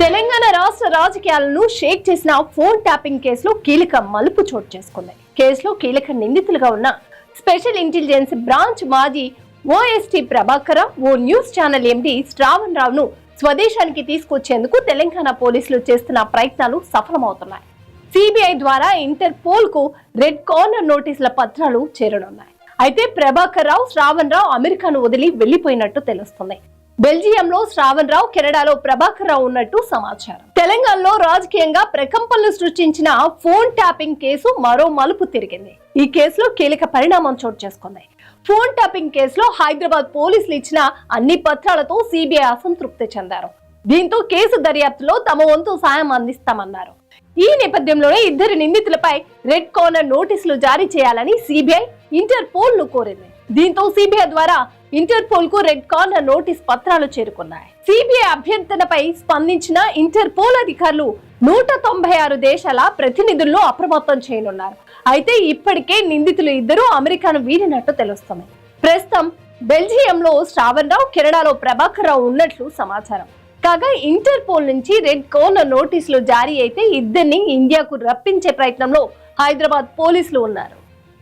తెలంగాణ రాష్ట్ర రాజకీయాలను షేక్ చేసిన ఫోన్ ట్యాపింగ్ కేసులో కీలక మలుపు చోటు చేసుకుంది కేసులో కీలక నిందితులుగా ఉన్న స్పెషల్ ఇంటెలిజెన్స్ బ్రాంచ్ మాజీ ఓఎస్టీ ప్రభాకర్ ఓ న్యూస్ ఛానల్ ఎండి శ్రావణ్ రావును స్వదేశానికి తీసుకొచ్చేందుకు తెలంగాణ పోలీసులు చేస్తున్న ప్రయత్నాలు సఫలమవుతున్నాయి. సిబిఐ ద్వారా ఇంటర్పోల్కు రెడ్ కార్నర్ నోటీసుల పత్రాలు చేరనున్నాయి. అయితే ప్రభాకర్ రావు శ్రావణ్ రావు అమెరికాను వదిలి వెళ్ళిపోయినట్టు తెలుస్తుంది. బెల్జియంలో శ్రావణ్ రావు కెనడాలో ప్రభాకర్ రావు ఉన్నట్టు సమాచారం. తెలంగాణలో రాజకీయంగా ప్రకంపనలు సృష్టించిన ఫోన్ ట్యాపింగ్ కేసు మరో మలుపు తిరిగింది. ఈ కేసులో కీలక పరిణామం చోటు చేసుకుంది. ఫోన్ ట్యాపింగ్ కేసులో హైదరాబాద్ పోలీసులు ఇచ్చిన అన్ని పత్రాలతో సిబిఐ అసంతృప్తి చెందారు. దీంతో కేసు దర్యాప్తులో తమ వంతు సాయం అందిస్తామన్నారు. ఈ నేపథ్యంలోనే ఇద్దరు నిందితులపై రెడ్ కార్నర్ నోటీసులు జారీ చేయాలని సిబిఐ ఇంటర్పోల్ను కోరింది. దీంతో సిబిఐ ద్వారా ఇంటర్పోల్కు రెడ్ కార్నర్ నోటీస్ పత్రాలు చేరుకున్నాయి. సిబిఐ అభ్యర్థనపై స్పందించిన ఇంటర్పోల్ అధికారులు నూట తొంభై ఆరు దేశాల ప్రతినిధులను అప్రమత్తం చేయనున్నారు. అయితే ఇప్పటికే నిందితులు ఇద్దరు అమెరికాను వీడినట్టు తెలుస్తుంది. ప్రస్తుతం బెల్జియంలో శ్రావణ్ రావు కెనడాలో ప్రభాకర్ రావు ఉన్నట్లు సమాచారం. కాగా ఇంటర్పోల్ నుంచి రెడ్ కార్నర్ నోటీసులు జారీ అయితే ఇద్దరిని ఇండియాకు రప్పించే ప్రయత్నంలో హైదరాబాద్ పోలీసులు ఉన్నారు.